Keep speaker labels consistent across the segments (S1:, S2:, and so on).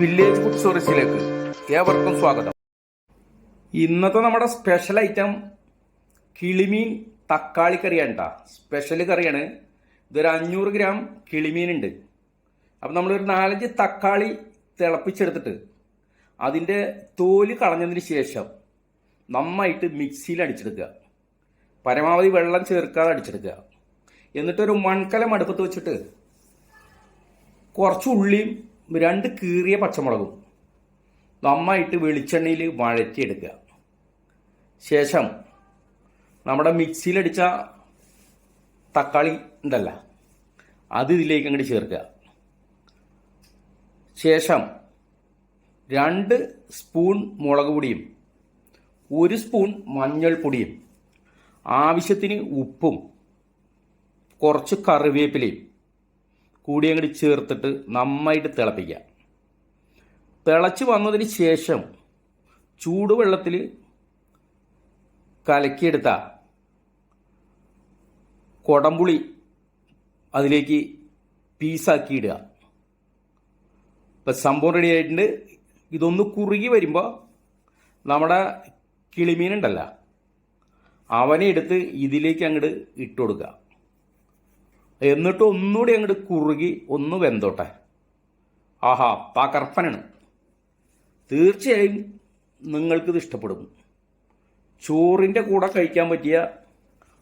S1: Village food സ്റ്റോറീസിലേക്ക് ഏവർക്കും സ്വാഗതം. ഇന്നത്തെ നമ്മുടെ സ്പെഷ്യൽ ഐറ്റം കിളിമീൻ തക്കാളി കറിയാണ് കേട്ടോ സ്പെഷ്യൽ കറിയാണ്. ഇതൊരു അഞ്ഞൂറ് ഗ്രാം കിളിമീൻ ഉണ്ട് അപ്പം നമ്മളൊരു നാലഞ്ച് തക്കാളി തിളപ്പിച്ചെടുത്തിട്ട് അതിന്റെ തോൽ കളഞ്ഞതിന് ശേഷം നന്നായിട്ട് മിക്സിയിൽ അടിച്ചെടുക്കുക. പരമാവധി വെള്ളം ചേർക്കാതെ അടിച്ചെടുക്കുക. എന്നിട്ടൊരു മൺകലം അടുപ്പത്ത് വെച്ചിട്ട് കുറച്ച് ഉള്ളിയും രണ്ട് കീറിയ പച്ചമുളകും. നന്നായിട്ട് വെളിച്ചെണ്ണയിൽ വഴറ്റിയെടുക്കുക. ശേഷം നമ്മുടെ മിക്സിയിലടിച്ച തക്കാളി ഉണ്ടല്ല അത് ഇതിലേക്ക് അങ്ങോട്ട് ചേർക്കുക. ശേഷം രണ്ട് സ്പൂൺ മുളക് പൊടിയും ഒരു സ്പൂൺ മഞ്ഞൾപ്പൊടിയും ആവശ്യത്തിന് ഉപ്പും കുറച്ച് കറിവേപ്പിലയും കൂടി അങ്ങോട്ട് ചേർത്തിട്ട് നന്നായിട്ട് തിളപ്പിക്കുക. തിളച്ച് വന്നതിന് ശേഷം ചൂടുവെള്ളത്തിൽ കലക്കിയെടുത്ത കൊടംപുളി അതിലേക്ക് പീസാക്കി ഇടുക ഇപ്പം സംഭവം റെഡി ആയിട്ടുണ്ട്. ഇതൊന്ന് കുറുകി വരുമ്പോൾ നമ്മുടെ കിളിമീനുണ്ടല്ല അവനെ എടുത്ത് ഇതിലേക്ക് അങ്ങോട്ട് ഇട്ട് കൊടുക്കുക. എന്നിട്ട് ഒന്നുകൂടി അങ്ങോട്ട് കുറുകി ഒന്ന് വെന്തോട്ടെ. ആഹാ പാ തകർപ്പനാണ് തീർച്ചയായും നിങ്ങൾക്കിത് ഇഷ്ടപ്പെടും. ചോറിന്റെ കൂടെ കഴിക്കാൻ പറ്റിയ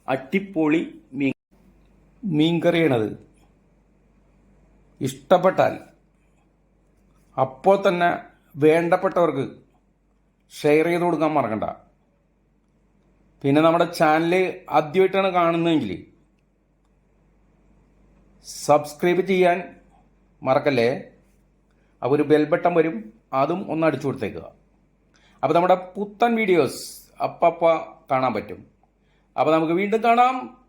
S1: അട്ടിപ്പൊളി മീൻ മീൻകറിയാണത്. ഇഷ്ടപ്പെട്ടാൽ അപ്പോൾ തന്നെ വേണ്ടപ്പെട്ടവർക്ക് ഷെയർ ചെയ്ത് കൊടുക്കാൻ മറക്കണ്ട. പിന്നെ നമ്മുടെ ചാനൽ ആദ്യമായിട്ടാണ് കാണുന്നതെങ്കിൽ സബ്സ്ക്രൈബ് ചെയ്യാൻ മറക്കല്ലേ? അപ്പോൾ ഒരു ബെൽ ബട്ടൺ വരും. അതും ഒന്ന് അടിച്ചു കൊടുത്തേക്കുക. അപ്പോൾ നമ്മുടെ പുത്തൻ വീഡിയോസ് അപ്പപ്പ കാണാൻ പറ്റും. അപ്പോൾ നമുക്ക് വീണ്ടും കാണാം.